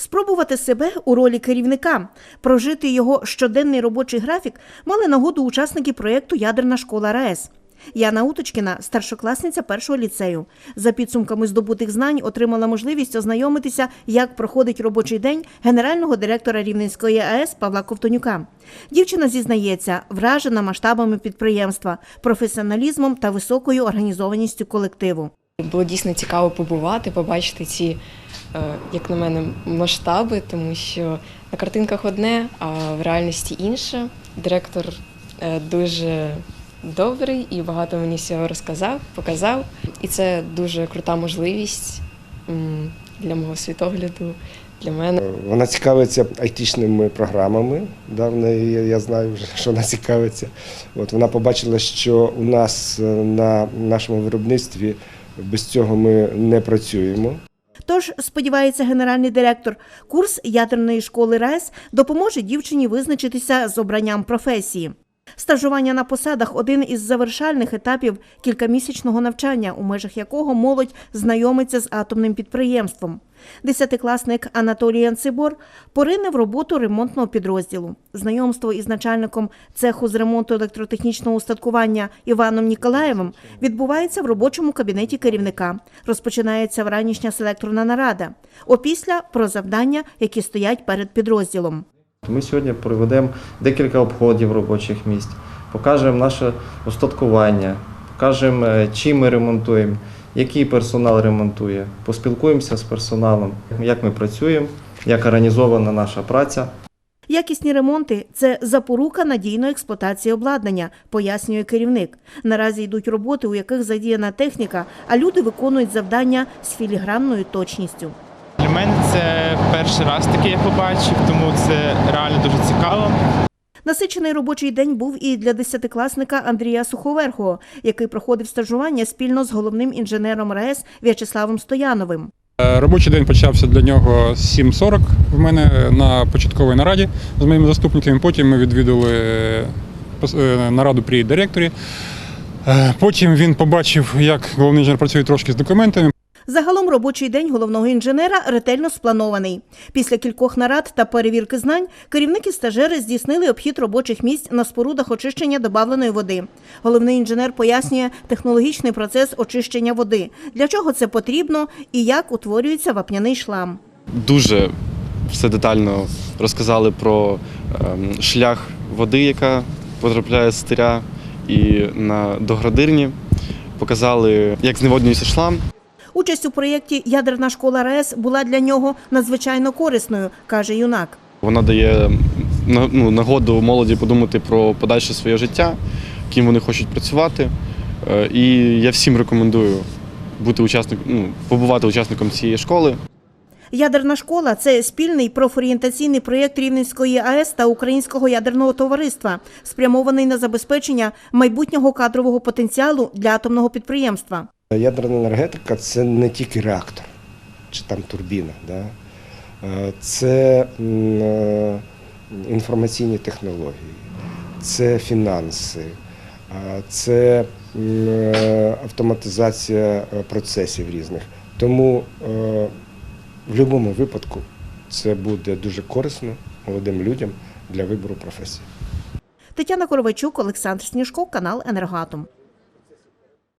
Спробувати себе у ролі керівника, прожити його щоденний робочий графік мали нагоду учасники проєкту Ядерна школа РаЕС. Яна Уточкіна, старшокласниця першого ліцею. За підсумками здобутих знань отримала можливість ознайомитися, як проходить робочий день генерального директора Рівненської АЕС Павла Ковтонюка. Дівчина зізнається, вражена масштабами підприємства, професіоналізмом та високою організованістю колективу. Було дійсно цікаво побувати, побачити ці, е, як на мене, масштаби, тому що на картинках одне, а в реальності інше. Директор е, дуже добрий і багато мені всього розказав, показав. І це дуже крута можливість для мого світогляду, для мене. Вона цікавиться айтішними програмами. Да, неї, я- я знаю вже, що вона цікавиться. От вона побачила, що у нас е, на нашому виробництві без цього ми не працюємо. Тож, сподівається генеральний директор, курс ядерної школи РЕС допоможе дівчині визначитися з обранням професії. Стажування на посадах один із завершальних етапів кількамісячного навчання, у межах якого молодь знайомиться з атомним підприємством. Десятикласник Анатолій Анцибор порине в роботу ремонтного підрозділу. Знайомство із начальником цеху з ремонту електротехнічного устаткування Іваном Ніколаєвим відбувається в робочому кабінеті керівника. Розпочинається вранішня селекторна нарада. Опісля про завдання, які стоять перед підрозділом. Ми сьогодні проведемо декілька обходів робочих місць, покажемо наше устаткування, покажемо, е, чим ми ремонтуємо, який персонал ремонтує, поспілкуємося з персоналом, як ми працюємо, як організована наша праця. Якісні ремонти це запорука надійної експлуатації обладнання, пояснює керівник. Наразі йдуть роботи, у яких задіяна техніка, а люди виконують завдання з філігранною точністю. Для мене це перший раз таке я побачив, тому це реально дуже цікаво. Насичений робочий день був і для десятикласника Андрія Суховерхого, який проходив стажування спільно з головним інженером РаЕС В'ячеславом Стояновим. Е, Робочий день почався для нього з 7.40 в мене на початковій нараді з моїми заступниками. Потім ми відвідали е, е, нараду при директорі. Потім він побачив, як головний інженер працює трошки з документами. Загалом робочий день головного інженера ретельно спланований. Після кількох нарад та перевірки знань керівники стажери здійснили обхід робочих місць на спорудах очищення добавленої води. Головний інженер пояснює технологічний процес очищення води, для чого це потрібно і як утворюється вапняний шлам. дуже все детально розказали про ем, шлях води, яка потрапляє з стиря і на до градирні. Показали, як зневоднюється шлам, Участь у проєкті Ядерна школа РаЕС була для нього надзвичайно корисною, каже юнак. Вона дає ну, нагоду молоді подумати про подальше своє життя, ким вони хочуть працювати. Е, І я всім рекомендую бути учасником, ну, побувати учасником цієї школи. Ядерна школа це спільний профорієнтаційний проєкт Рівненської АЕС та Українського ядерного товариства, спрямований на забезпечення майбутнього кадрового потенціалу для атомного підприємства. Ядерна енергетика це не тільки реактор чи там турбіна. Да? Е, Це е, інформаційні технології, це фінанси, е, це автоматизація процесів різних. Тому в будь-якому випадку це буде дуже корисно молодим людям для вибору професії. Тетяна Коровачук, Олександр Сніжко, канал Енергоатом.